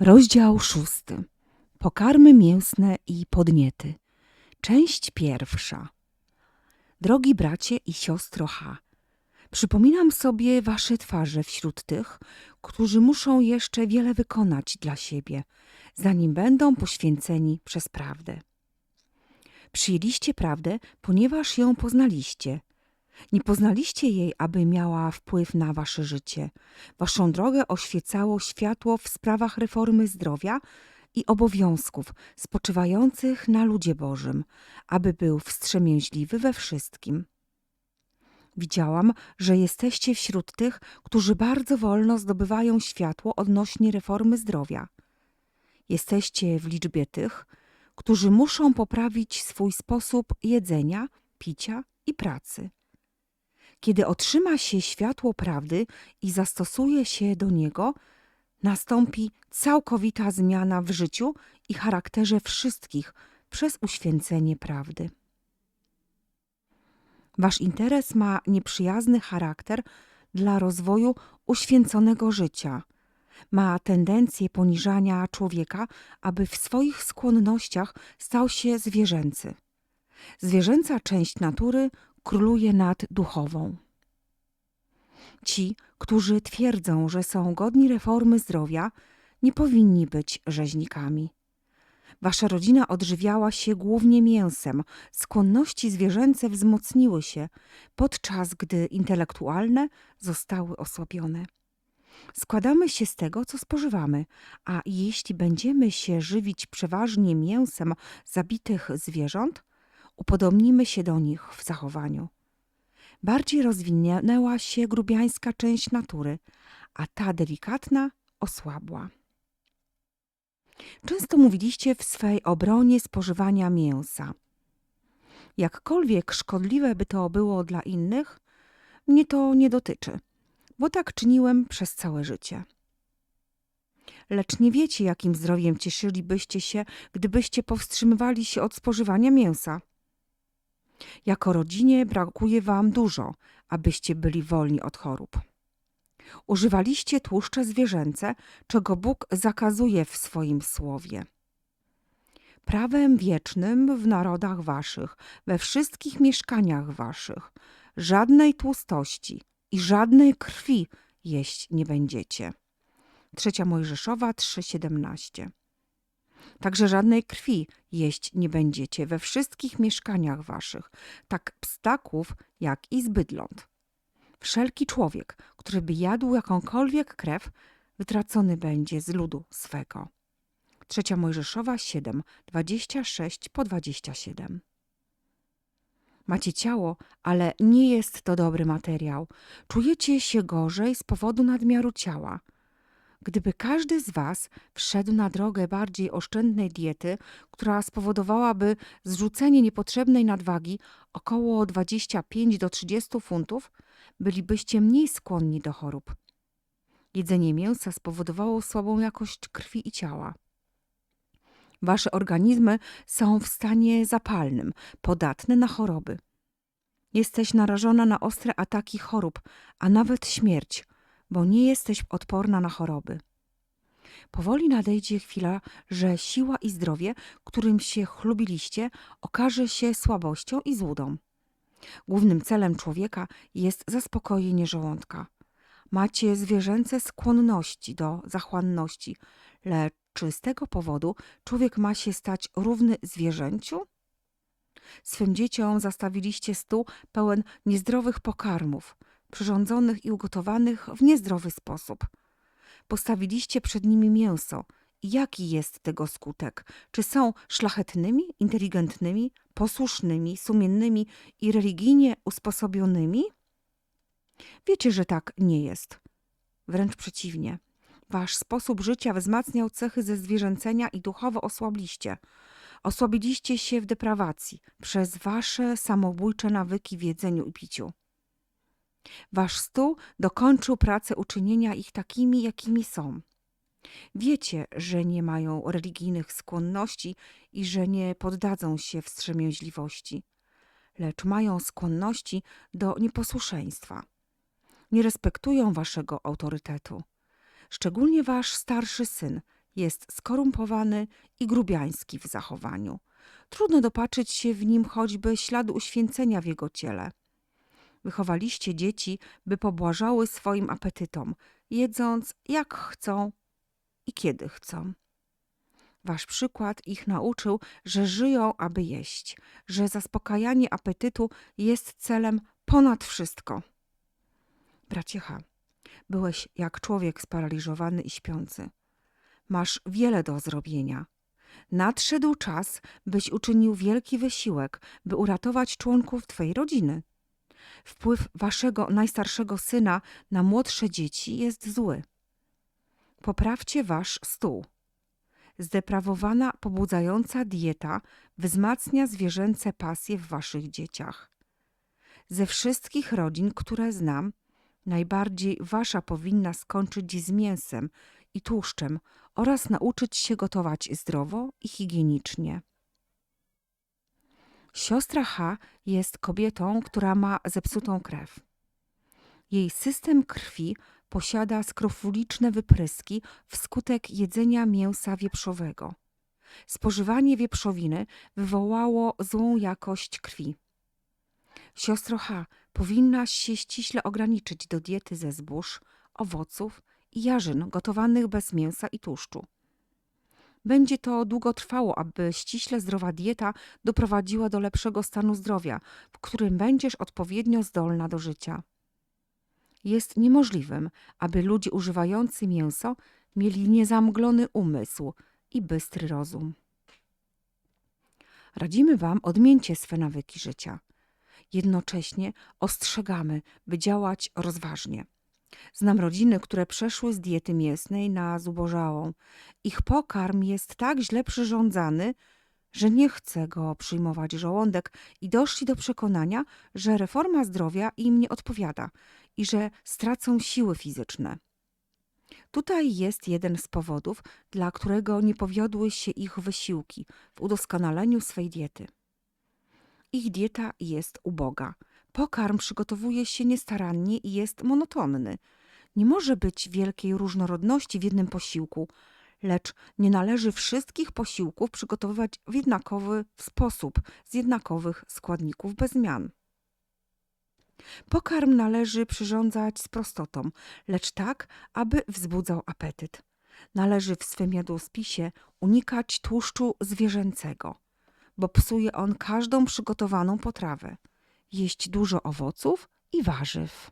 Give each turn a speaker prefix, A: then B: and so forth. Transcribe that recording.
A: Rozdział szósty. Pokarmy mięsne i podniety. Część pierwsza. Drogi bracie i siostro H. Przypominam sobie wasze twarze wśród tych, którzy muszą jeszcze wiele wykonać dla siebie, zanim będą poświęceni przez prawdę. Przyjęliście prawdę, ponieważ ją poznaliście. Nie poznaliście jej, aby miała wpływ na wasze życie. Waszą drogę oświecało światło w sprawach reformy zdrowia i obowiązków spoczywających na ludzie Bożym, aby był wstrzemięźliwy we wszystkim. Widziałam, że jesteście wśród tych, którzy bardzo wolno zdobywają światło odnośnie reformy zdrowia. Jesteście w liczbie tych, którzy muszą poprawić swój sposób jedzenia, picia i pracy. Kiedy otrzyma się światło prawdy i zastosuje się do niego, nastąpi całkowita zmiana w życiu i charakterze wszystkich przez uświęcenie prawdy. Wasz interes ma nieprzyjazny charakter dla rozwoju uświęconego życia. Ma tendencję poniżania człowieka, aby w swoich skłonnościach stał się zwierzęcy. Zwierzęca część natury króluje nad duchową. Ci, którzy twierdzą, że są godni reformy zdrowia, nie powinni być rzeźnikami. Wasza rodzina odżywiała się głównie mięsem, skłonności zwierzęce wzmocniły się, podczas gdy intelektualne zostały osłabione. Składamy się z tego, co spożywamy, a jeśli będziemy się żywić przeważnie mięsem zabitych zwierząt, upodobnimy się do nich w zachowaniu. Bardziej rozwinęła się grubiańska część natury, a ta delikatna osłabła. Często mówiliście w swej obronie spożywania mięsa. Jakkolwiek szkodliwe by to było dla innych, mnie to nie dotyczy, bo tak czyniłem przez całe życie. Lecz nie wiecie, jakim zdrowiem cieszylibyście się, gdybyście powstrzymywali się od spożywania mięsa. Jako rodzinie brakuje wam dużo, abyście byli wolni od chorób. Używaliście tłuszcze zwierzęce, czego Bóg zakazuje w swoim słowie. Prawem wiecznym w narodach waszych, we wszystkich mieszkaniach waszych, żadnej tłustości i żadnej krwi jeść nie będziecie. Trzecia Mojżeszowa 3,17 Także żadnej krwi jeść nie będziecie we wszystkich mieszkaniach waszych, tak ptaków, jak i z bydląt. Wszelki człowiek, który by jadł jakąkolwiek krew, wytracony będzie z ludu swego. Trzecia Mojżeszowa 7, 26 po 27. Macie ciało, ale nie jest to dobry materiał. Czujecie się gorzej z powodu nadmiaru ciała. Gdyby każdy z Was wszedł na drogę bardziej oszczędnej diety, która spowodowałaby zrzucenie niepotrzebnej nadwagi około 25 do 30 funtów, bylibyście mniej skłonni do chorób. Jedzenie mięsa spowodowało słabą jakość krwi i ciała. Wasze organizmy są w stanie zapalnym, podatne na choroby. Jesteś narażona na ostre ataki chorób, a nawet śmierć, bo nie jesteś odporna na choroby. Powoli nadejdzie chwila, że siła i zdrowie, którym się chlubiliście, okaże się słabością i złudą. Głównym celem człowieka jest zaspokojenie żołądka. Macie zwierzęce skłonności do zachłanności, lecz czy z tego powodu człowiek ma się stać równy zwierzęciu? Swym dzieciom zastawiliście stół pełen niezdrowych pokarmów, przyrządzonych i ugotowanych w niezdrowy sposób. Postawiliście przed nimi mięso. Jaki jest tego skutek? Czy są szlachetnymi, inteligentnymi, posłusznymi, sumiennymi i religijnie usposobionymi? Wiecie, że tak nie jest. Wręcz przeciwnie. Wasz sposób życia wzmacniał cechy ze zwierzęcenia i duchowo osłabliście. Osłabiliście się w deprawacji przez wasze samobójcze nawyki w jedzeniu i piciu. Wasz stół dokończył pracę uczynienia ich takimi, jakimi są. Wiecie, że nie mają religijnych skłonności i że nie poddadzą się wstrzemięźliwości, lecz mają skłonności do nieposłuszeństwa. Nie respektują waszego autorytetu. Szczególnie wasz starszy syn, Jest skorumpowany i grubiański w zachowaniu. Trudno dopatrzyć się w nim choćby śladu uświęcenia w jego ciele. Wychowaliście dzieci, by pobłażały swoim apetytom, jedząc jak chcą i kiedy chcą. Wasz przykład ich nauczył, że żyją, aby jeść, że zaspokajanie apetytu jest celem ponad wszystko. Bracie H., byłeś jak człowiek sparaliżowany i śpiący. Masz wiele do zrobienia. Nadszedł czas, byś uczynił wielki wysiłek, by uratować członków Twej rodziny. Wpływ Waszego najstarszego syna na młodsze dzieci jest zły. Poprawcie Wasz stół. Zdeprawowana, pobudzająca dieta wzmacnia zwierzęce pasje w Waszych dzieciach. Ze wszystkich rodzin, które znam, najbardziej Wasza powinna skończyć z mięsem i tłuszczem oraz nauczyć się gotować zdrowo i higienicznie. Siostra H jest kobietą, która ma zepsutą krew. Jej system krwi posiada skrofuliczne wypryski wskutek jedzenia mięsa wieprzowego. Spożywanie wieprzowiny wywołało złą jakość krwi. Siostro H, powinnaś się ściśle ograniczyć do diety ze zbóż, owoców i jarzyn gotowanych bez mięsa i tłuszczu. Będzie to długo trwało, aby ściśle zdrowa dieta doprowadziła do lepszego stanu zdrowia, w którym będziesz odpowiednio zdolna do życia. Jest niemożliwym, aby ludzie używający mięso mieli niezamglony umysł i bystry rozum. Radzimy Wam odmieńcie swe nawyki życia. Jednocześnie ostrzegamy, by działać rozważnie. Znam rodziny, które przeszły z diety mięsnej na zubożałą. Ich pokarm jest tak źle przyrządzany, że nie chce go przyjmować żołądek i doszli do przekonania, że reforma zdrowia im nie odpowiada i że stracą siły fizyczne. Tutaj jest jeden z powodów, dla którego nie powiodły się ich wysiłki w udoskonaleniu swej diety. Ich dieta jest uboga. Pokarm przygotowuje się niestarannie i jest monotonny. Nie może być wielkiej różnorodności w jednym posiłku, lecz nie należy wszystkich posiłków przygotowywać w jednakowy sposób, z jednakowych składników bez zmian. Pokarm należy przyrządzać z prostotą, lecz tak, aby wzbudzał apetyt. Należy w swym jadłospisie unikać tłuszczu zwierzęcego, bo psuje on każdą przygotowaną potrawę. Jeść dużo owoców i warzyw.